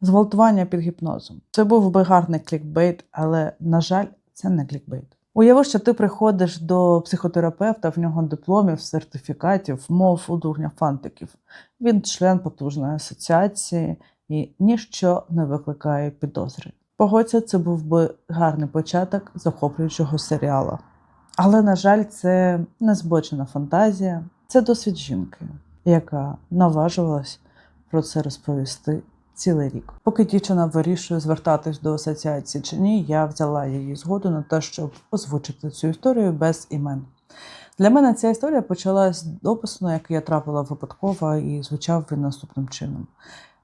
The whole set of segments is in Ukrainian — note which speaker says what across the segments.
Speaker 1: Зґвалтування під гіпнозом. Це був би гарний клікбейт, але, на жаль, це не клікбейт. Уяви, що ти приходиш до психотерапевта, в нього дипломів, сертифікатів, мов у дурня фантиків. Він член потужної асоціації і ніщо не викликає підозри. Погодься, це був би гарний початок захоплюючого серіалу. Але, на жаль, це не збочена фантазія, це досвід жінки, яка наважувалась про це розповісти цілий рік. Поки дівчина вирішує звертатись до асоціації чи ні, я взяла її згоду на те, щоб озвучити цю історію без імен. Для мене ця історія почалась з допису, на я трапила випадково, і звучав він наступним чином.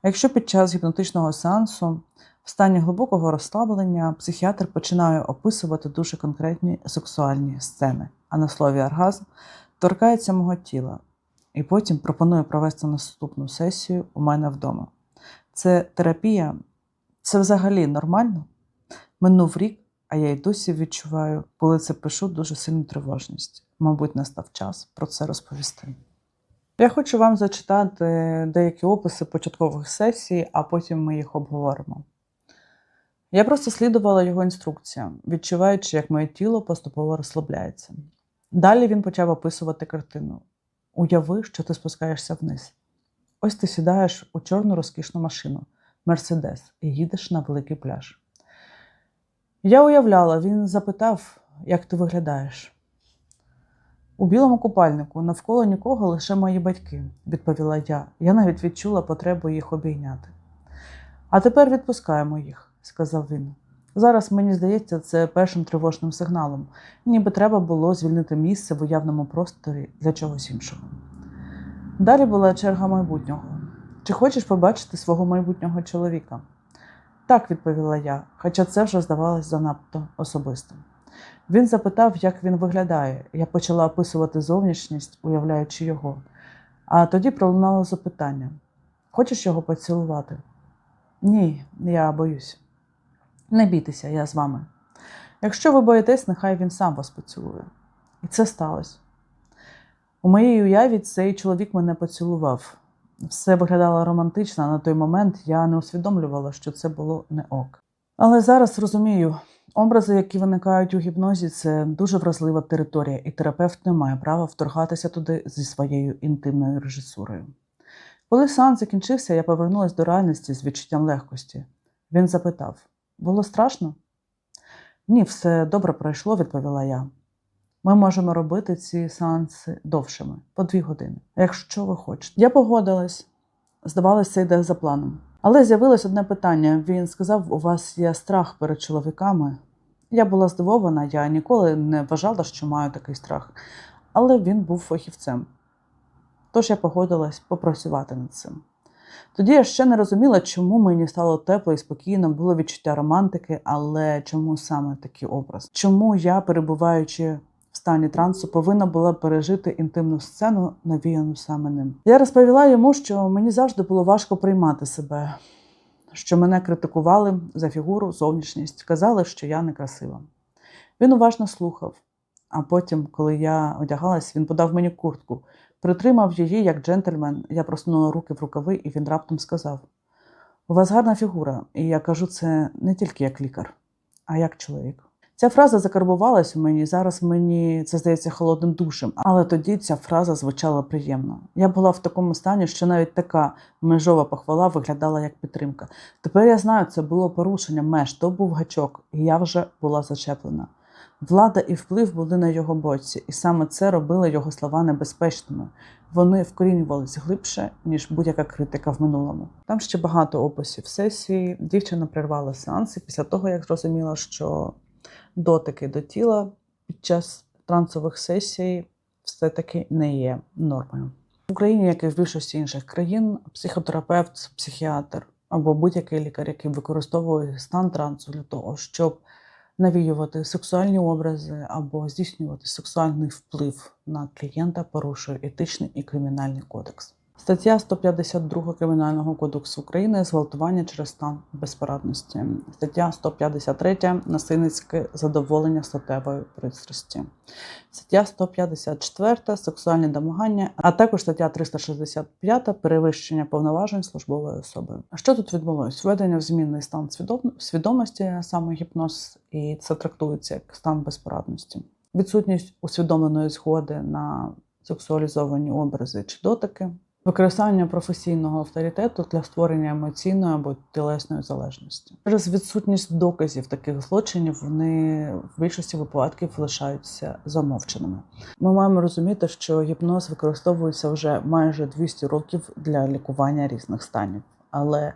Speaker 1: Якщо під час гіпнотичного сеансу в стані глибокого розслаблення психіатр починає описувати дуже конкретні сексуальні сцени, а на слові оргазм торкається мого тіла, і потім пропонує провести наступну сесію у мене вдома. Це терапія, це взагалі нормально. Минув рік, а я й досі відчуваю, коли це пишу, дуже сильну тривожність. Мабуть, настав час про це розповісти. Я хочу вам зачитати деякі описи початкових сесій, а потім ми їх обговоримо. Я просто слідувала його інструкціям, відчуваючи, як моє тіло поступово розслабляється. Далі він почав описувати картину. Уяви, що ти спускаєшся вниз. Ось ти сідаєш у чорну розкішну машину Мерседес і їдеш на великий пляж. Я уявляла, він запитав, як ти виглядаєш. У білому купальнику навколо нікого лише мої батьки, відповіла я. Я навіть відчула потребу їх обійняти. А тепер відпускаємо їх, сказав він. Зараз мені здається, це першим тривожним сигналом, ніби треба було звільнити місце в уявному просторі для чогось іншого. Далі була черга майбутнього. Чи хочеш побачити свого майбутнього чоловіка? Так, відповіла я, хоча це вже здавалось занадто особистим. Він запитав, як він виглядає. Я почала описувати зовнішність, уявляючи його. А тоді пролунало запитання: Хочеш його поцілувати? Ні, я боюсь. Не бійтеся, я з вами. Якщо ви боїтесь, нехай він сам вас поцілує. І це сталося. У моїй уяві цей чоловік мене поцілував. Все виглядало романтично, а на той момент я не усвідомлювала, що це було не ок. Але зараз розумію, образи, які виникають у гіпнозі, це дуже вразлива територія, і терапевт не має права вторгатися туди зі своєю інтимною режисурою. Коли сеанс закінчився, я повернулася до реальності з відчуттям легкості. Він запитав: було страшно? Ні, все добре пройшло, відповіла я. Ми можемо робити ці сеанси довшими, по дві години, якщо ви хочете. Я погодилась, здавалося, йде за планом. Але з'явилось одне питання. Він сказав: у вас є страх перед чоловіками. Я була здивована, я ніколи не вважала, що маю такий страх, але він був фахівцем. Тож я погодилась попрацювати над цим. Тоді я ще не розуміла, чому мені стало тепло і спокійно, було відчуття романтики, але чому саме такий образ? Чому я, перебуваючи в стані трансу, повинна була пережити інтимну сцену, навіяну саме ним? Я розповіла йому, що мені завжди було важко приймати себе, що мене критикували за фігуру, зовнішність, казали, що я некрасива. Він уважно слухав. А потім, коли я одягалась, він подав мені куртку, притримав її як джентльмен. Я просунула руки в рукави, і він раптом сказав: У вас гарна фігура, і я кажу це не тільки як лікар, а як чоловік. Ця фраза закарбувалась у мені. Зараз мені це здається холодним душем, але тоді ця фраза звучала приємно. Я була в такому стані, що навіть така межова похвала виглядала як підтримка. Тепер я знаю, це було порушення меж, то був гачок, і я вже була зачеплена. Влада і вплив були на його боці, і саме це робило його слова небезпечними. Вони вкорінювались глибше, ніж будь-яка критика в минулому. Там ще багато описів сесії. Дівчина прервала сеанси після того, як зрозуміла, що дотики до тіла під час трансових сесій все-таки не є нормою. В Україні, як і в більшості інших країн, психотерапевт, психіатр або будь-який лікар, який використовує стан трансу для того, щоб навіювати сексуальні образи або здійснювати сексуальний вплив на клієнта, порушує етичний і кримінальний кодекс. Стаття 152 Кримінального кодексу України зґвалтування через стан безпорадності. Стаття 153 насильницьке задоволення статевої пристрасті. Стаття 154 сексуальні домагання, а також стаття 365 перевищення повноважень службової особи. Що тут відбулось? Введення в змінний стан свідомості, саме гіпноз, і це трактується як стан безпорадності. Відсутність усвідомленої згоди на сексуалізовані образи чи дотики, використання професійного авторитету для створення емоційної або тілесної залежності. Через відсутність доказів таких злочинів вони в більшості випадків лишаються замовченими. Ми маємо розуміти, що гіпноз використовується вже майже 200 років для лікування різних станів, але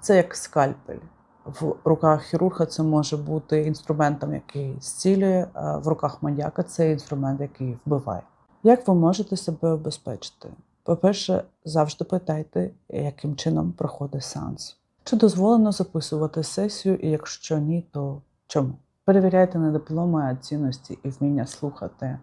Speaker 1: це як скальпель. В руках хірурга це може бути інструментом, який зцілює, а в руках маньяка це інструмент, який вбиває. Як ви можете себе обезпечити? По-перше, завжди питайте, яким чином проходить сеанс. Чи дозволено записувати сесію, і якщо ні, то чому? Перевіряйте не дипломи, а цінності і вміння слухати.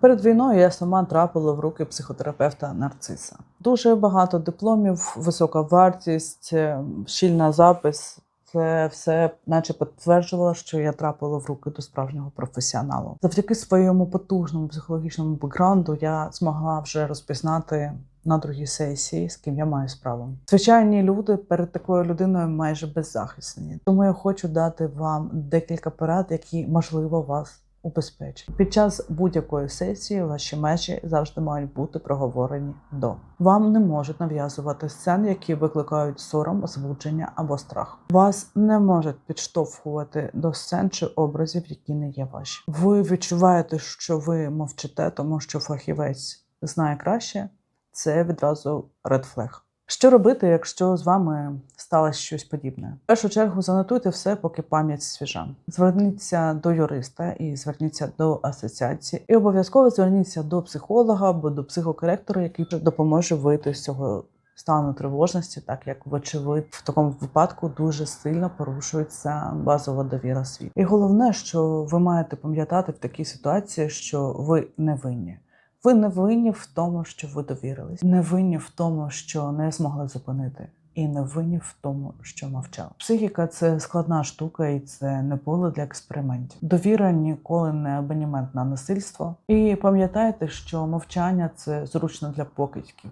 Speaker 1: Перед війною я сама трапила в руки психотерапевта нарциса. Дуже багато дипломів, висока вартість, е, щільна запис. Це все, наче підтверджувало, що я трапила в руки до справжнього професіоналу. Завдяки своєму потужному психологічному бекграунду я змогла вже розпізнати на другій сесії, з ким я маю справу. Звичайні люди перед такою людиною майже беззахисні. Тому я хочу дати вам декілька порад, які можливо вас убезпечить. Під час будь-якої сесії ваші межі завжди мають бути проговорені до. Вам не можуть нав'язувати сцен, які викликають сором, збудження або страх. Вас не можуть підштовхувати до сцен чи образів, які не є ваші. Ви відчуваєте, що ви мовчите, тому що фахівець знає краще. Це відразу flag. Що робити, якщо з вами сталося щось подібне? В першу чергу занотуйте все, поки пам'ять свіжа. Зверніться до юриста і зверніться до асоціації, і обов'язково зверніться до психолога або до психокоректора, який допоможе вийти з цього стану тривожності, так як вочевидь в такому випадку дуже сильно порушується базова довіра світу. І головне, що ви маєте пам'ятати в такій ситуації, що ви не винні. Ви не винні в тому, що ви довірились, не винні в тому, що не змогли зупинити, і не винні в тому, що мовчали. Психіка це складна штука, і це не поле для експериментів. Довіра ніколи не абонімент на насильство. І пам'ятайте, що мовчання це зручно для покидьків,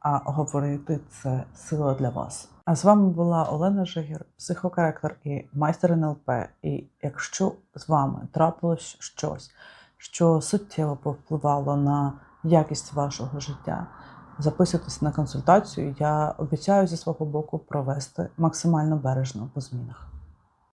Speaker 1: а говорити це сила для вас. А з вами була Олена Жигір, психокоректор і майстер НЛП. І якщо з вами трапилось щось, що суттєво повпливало на якість вашого життя. Записуйтесь на консультацію. Я обіцяю зі свого боку провести максимально бережно по змінах.